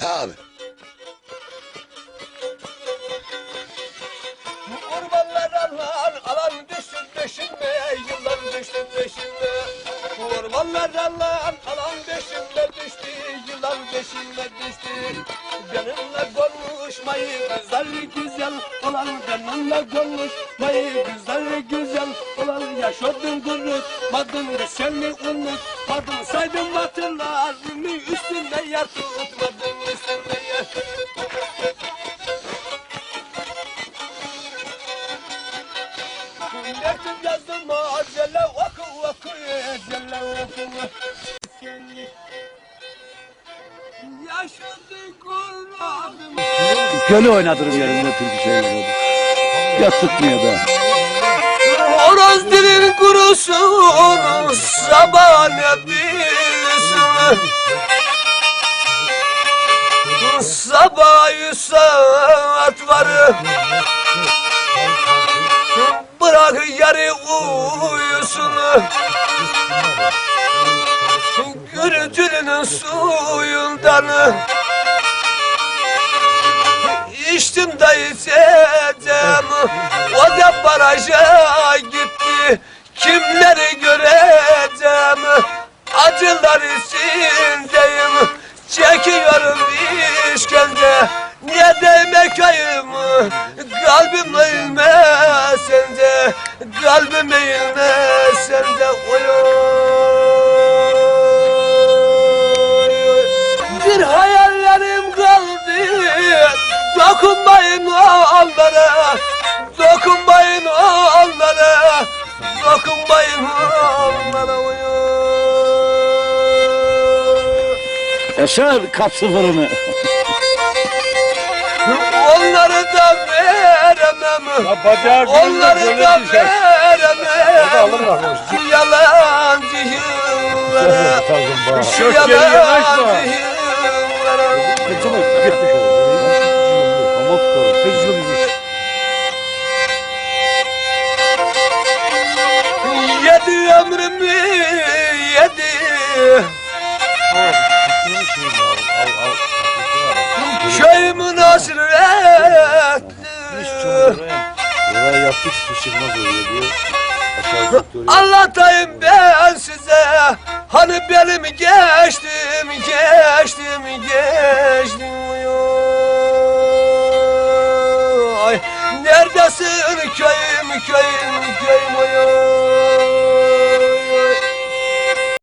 Ha abi. Ormanlar alan, alan düşsün peşime, yıllar düştü peşime. Ormanlar alan, alan peşime düştü, yıllar peşime düştü. Benimle konuşmayı güzel güzel olan, benimle konuşmayı güzel güzel olan. Yaşadın kurutmadın, seni unutmadım, saydım hatırlarımı üstüne yer tutmadın, üstüne yer Milletim yazdım acele oku oku acele oku oynatırım yerimde türkü söylüyorum. Ya da. Dilin kurusun sabah bilsin Sabah yüz saat var Bırak yarı uyusun. Gürültünün suyundan. İçtim de içeceğim. O da baraja gitti Acılar içindeyim. Çekiyorum işkence. Ne demek ayım Kalbim eğilmesin de Kalbim eğilmesin de Oy Bir hayallerim kaldı. Dokunmayın onlara Yaşar kap sıfırını. Onları da veremem. Ya bacağı Onları da veremem. Şu yalancı yıllara Şu yalancı yıllara Yedi Oraya yaptık su çıkmaz oluyor diyor. Aşağı Anlatayım ben size. Hani benim geçtim geçtim geçtim Ay Neredesin köyüm köyüm köyüm